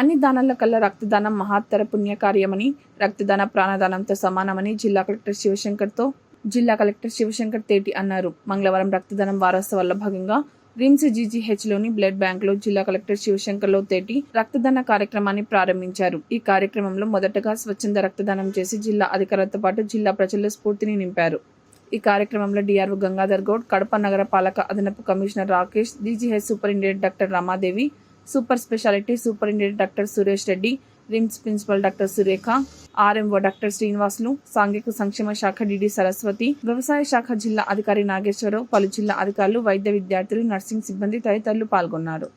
అన్ని దానాల కల్లా రక్తదానం మహత్తర పుణ్యకార్యమని రక్తదాన ప్రాణదానంతో సమానమని జిల్లా కలెక్టర్ శివశంకర్తో జిల్లా కలెక్టర్ శివశంకర్ తేటి అన్నారు. మంగళవారం రక్తదానం వారోత్సవాల్లో భాగంగా రిమ్స్ జీజీహెచ్లోని బ్లడ్ బ్యాంక్లో జిల్లా కలెక్టర్ శివశంకర్లో తేటి రక్తదాన కార్యక్రమాన్ని ప్రారంభించారు. ఈ కార్యక్రమంలో మొదటగా స్వచ్ఛంద రక్తదానం చేసి జిల్లా అధికారులతో పాటు జిల్లా ప్రజల్లో స్ఫూర్తిని నింపారు. ఈ కార్యక్రమంలో డిఆర్ఓ గంగాధర్ గౌడ్ కడప నగర పాలక అదనపు commissioner Rakesh DGH superintendent doctor Ramadevi super speciality superintendent doctor Suresh Reddy RIMS principal doctor Surekha RMO doctor Srinivasulu సాంఘిక సంక్షేమ శాఖ డిడి సరస్వతి వ్యవసాయ శాఖ జిల్లా అధికారి నాగేశ్వరరావు పలు జిల్లా అధికారులు వైద్య విద్యార్థులు నర్సింగ్ సిబ్బంది తదితరులు పాల్గొన్నారు.